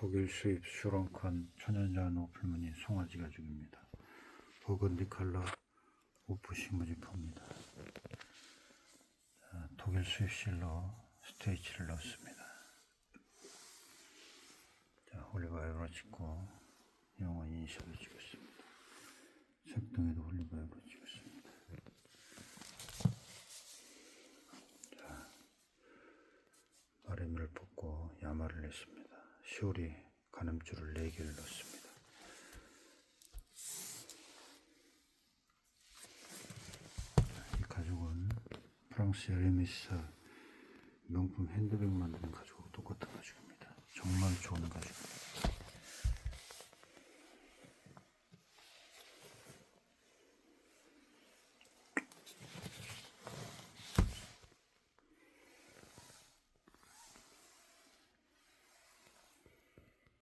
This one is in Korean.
독일 수입 슈렁칸 천연자원 오플무늬 송아지 가죽입니다. 버건디 컬러 오프 식무지포입니다. 자, 독일 수입 실로 스테이치를 넣습니다. 자, 올리브오일로 찍고 영어 이니셜을 찍었습니다. 색동에도 올리브오일로 찍었습니다. 마레미를 뽑고 야마를 냈습니다. 시오리 가늠줄을 4개를 넣습니다. 이 가죽은 프랑스 에르메스 명품 핸드백 만드는 가죽하고 똑같은 가죽입니다. 정말 좋은 가죽입니다.